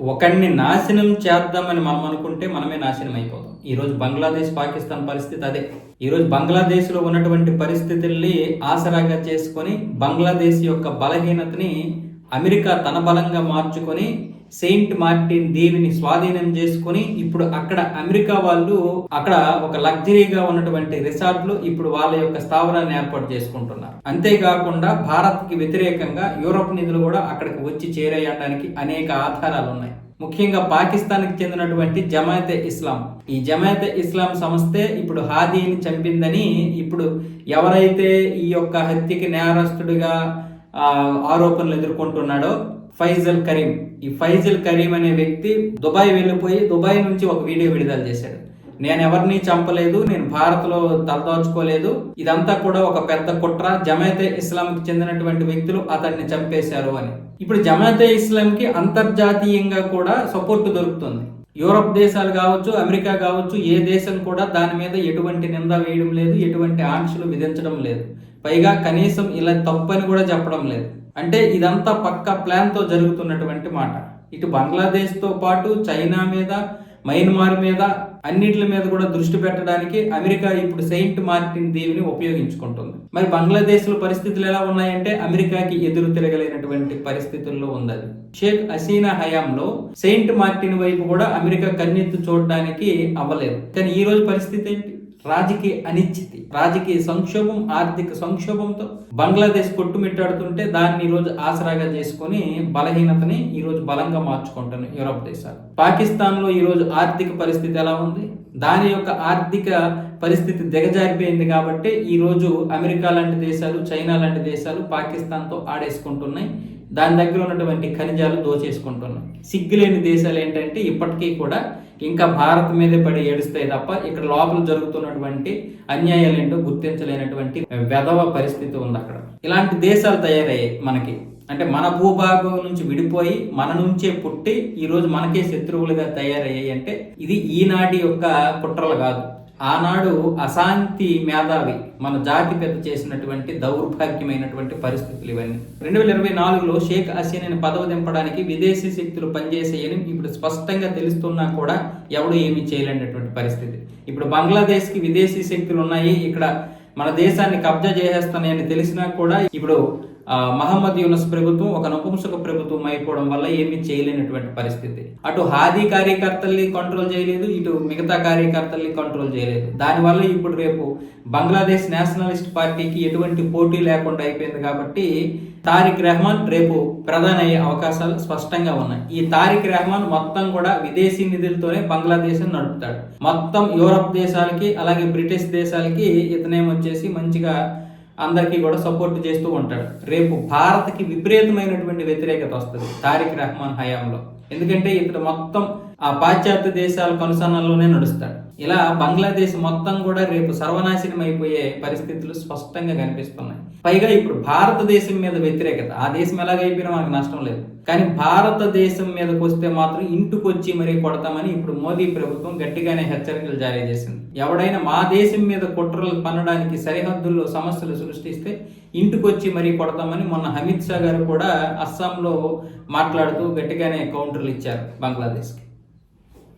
ఒకడిని నాశనం చేద్దామని మనం అనుకుంటే మనమే నాశనం అయిపోతాం. ఈరోజు బంగ్లాదేశ్ పాకిస్తాన్ పరిస్థితి అదే. ఈరోజు బంగ్లాదేశ్లో ఉన్నటువంటి పరిస్థితుల్ని ఆసరాగా చేసుకొని బంగ్లాదేశ్ యొక్క బలహీనతని అమెరికా తన బలంగా మార్చుకొని సెయింట్ మార్టిన్ దీవిని స్వాధీనం చేసుకొని ఇప్పుడు అక్కడ అమెరికా వాళ్ళు అక్కడ ఒక లగ్జరీగా ఉన్నటువంటి రిసార్ట్లు ఇప్పుడు వాళ్ళ యొక్క స్థావరాన్ని ఏర్పాటు చేసుకుంటున్నారు. అంతేకాకుండా భారత్కి వ్యతిరేకంగా యూరోప్ నిధులు కూడా అక్కడికి వచ్చి చేరేయడానికి అనేక ఆధారాలు ఉన్నాయి. ముఖ్యంగా పాకిస్తాన్కి చెందినటువంటి జమాయతే ఇస్లాం. ఈ జమాయతే ఇస్లాం సంస్థే ఇప్పుడు హాదీని చంపిందని ఇప్పుడు ఎవరైతే ఈ యొక్క హత్యకి నేరస్తుడిగా ఆరోపణలు ఎదుర్కొంటున్నాడో ఫైజల్ కరీం. ఈ ఫైజల్ కరీం అనే వ్యక్తి దుబాయ్ వెళ్ళిపోయి దుబాయ్ నుంచి ఒక వీడియో విడుదల చేశాడు. నేను ఎవరిని చంపలేదు నేను భారత్లో తలదాచుకోలేదు. ఇదంతా కూడా ఒక పెద్ద కుట్ర. జమాయతే ఇస్లాంకి చెందినటువంటి వ్యక్తులు అతన్ని చంపేశారు అని. ఇప్పుడు జమాయతే ఇస్లాంకి అంతర్జాతీయంగా కూడా సపోర్ట్ దొరుకుతుంది. యూరప్ దేశాలు కావచ్చు అమెరికా కావచ్చు ఏ దేశం కూడా దాని మీద ఎటువంటి నింద వేయడం లేదు ఎటువంటి ఆంక్షలు విధించడం లేదు. పైగా కనీసం ఇలా తప్పని కూడా చెప్పడం లేదు. అంటే ఇదంతా పక్క ప్లాన్తో జరుగుతున్నటువంటి మాట. ఇటు బంగ్లాదేశ్తో పాటు చైనా మీద మయన్మార్ మీద అన్నిటి మీద కూడా దృష్టి పెట్టడానికి అమెరికా ఇప్పుడు సెయింట్ మార్టిన్ దీవిని ఉపయోగించుకుంటుంది. మరి బంగ్లాదేశ్లో పరిస్థితులు ఎలా ఉన్నాయంటే అమెరికాకి ఎదురు తిరగలేనటువంటి పరిస్థితుల్లో ఉంది అది షేక్ హసీనా హయాంలో సెయింట్ మార్టిన్ వైపు కూడా అమెరికా కన్నెత్తి చూడడానికి అవ్వలేదు. కానీ ఈ రోజు పరిస్థితి ఏంటి? రాజకీయ అనిశ్చితి రాజకీయ సంక్షోభం ఆర్థిక సంక్షోభంతో బంగ్లాదేశ్ కొట్టుమిట్టాడుతుంటే దాన్ని ఈ రోజు ఆసరాగా చేసుకొని బలహీనతని ఈరోజు బలంగా మార్చుకుంటాను యూరప్ దేశాలు. పాకిస్తాన్లో ఈరోజు ఆర్థిక పరిస్థితి ఎలా ఉంది? దాని యొక్క ఆర్థిక పరిస్థితి దిగజారిపోయింది కాబట్టి ఈరోజు అమెరికా లాంటి దేశాలు చైనా లాంటి దేశాలు పాకిస్తాన్తో ఆడేసుకుంటున్నాయి. దాని దగ్గర ఉన్నటువంటి ఖనిజాలు దోచేసుకుంటున్నాం. సిగ్గులేని దేశాలు ఏంటంటే ఇప్పటికీ కూడా ఇంకా భారత్ మీదే పడి ఏడుస్తాయి తప్ప ఇక్కడ లోపల జరుగుతున్నటువంటి అన్యాయాలు ఏంటో గుర్తించలేనటువంటి వెధవ పరిస్థితి ఉంది అక్కడ. ఇలాంటి దేశాలు తయారయ్యాయి మనకి. అంటే మన భూభాగం నుంచి విడిపోయి మన నుంచే పుట్టి ఈరోజు మనకే శత్రువులుగా తయారయ్యాయి అంటే ఇది ఈనాటి యొక్క కుట్రలు కాదు. ఆనాడు అశాంతి మేధావి మన జాతి పెద్ద చేసినటువంటి దౌర్భాగ్యమైనటువంటి పరిస్థితులు ఇవన్నీ. రెండు వేల ఇరవై నాలుగులో షేక్ హసీనాని పదవి దింపడానికి విదేశీ శక్తులు పనిచేసేయని ఇప్పుడు స్పష్టంగా తెలుస్తున్నా కూడా ఎవడు ఏమీ చేయలేనటువంటి పరిస్థితి. ఇప్పుడు బంగ్లాదేశ్కి విదేశీ శక్తులు ఉన్నాయి ఇక్కడ మన దేశాన్ని కబ్జా చేసేస్తున్నాయని తెలిసినా కూడా ఇప్పుడు మహమ్మద్ యూనస్ ప్రభుత్వం ఒక నపుంసక ప్రభుత్వం అయిపోవడం వల్ల ఏమీ చేయలేనటువంటి పరిస్థితి. అటు హాదీ కార్యకర్తల్ని కంట్రోల్ చేయలేదు ఇటు మిగతా కార్యకర్తల్ని కంట్రోల్ చేయలేదు. దానివల్ల ఇప్పుడు రేపు బంగ్లాదేశ్ నేషనలిస్ట్ పార్టీకి ఎటువంటి పోటీ లేకుండా అయిపోయింది కాబట్టి తారిక్ రెహమాన్ రేపు ప్రధాన అయ్యే అవకాశాలు స్పష్టంగా ఉన్నాయి. ఈ తారిక్ రెహమాన్ మొత్తం కూడా విదేశీ నిధులతోనే బంగ్లాదేశ్ నడుపుతాడు. మొత్తం యూరప్ దేశాలకి అలాగే బ్రిటిష్ దేశాలకి ఇతనేమొచ్చేసి మంచిగా అందరికీ కూడా సపోర్ట్ చేస్తూ ఉంటాడు. రేపు భారత్కి విపరీతమైనటువంటి వ్యతిరేకత వస్తుంది తారిక్ రెహమాన్ హయాంలో. ఎందుకంటే ఇతడు మొత్తం ఆ పాశ్చాత్య దేశాల కనుసన్నల్లోనే నడుస్తాడు. ఇలా బంగ్లాదేశ్ మొత్తం కూడా రేపు సర్వనాశనం అయిపోయే పరిస్థితులు స్పష్టంగా కనిపిస్తున్నాయి. పైగా ఇప్పుడు భారతదేశం మీద వ్యతిరేకత. ఆ దేశం ఎలాగైపోయినా మనకు నష్టం లేదు. కానీ భారతదేశం మీదకి వస్తే మాత్రం ఇంటికొచ్చి మరీ కొడతామని ఇప్పుడు మోదీ ప్రభుత్వం గట్టిగానే హెచ్చరికలు జారీ చేసింది. ఎవడైనా మా దేశం మీద కుట్రలు పన్నడానికి సరిహద్దుల్లో సమస్యలు సృష్టిస్తే ఇంటికొచ్చి మరీ కొడతామని మొన్న అమిత్ షా గారు కూడా అస్సాంలో మాట్లాడుతూ గట్టిగానే కౌంటర్లు ఇచ్చారు బంగ్లాదేశ్కి.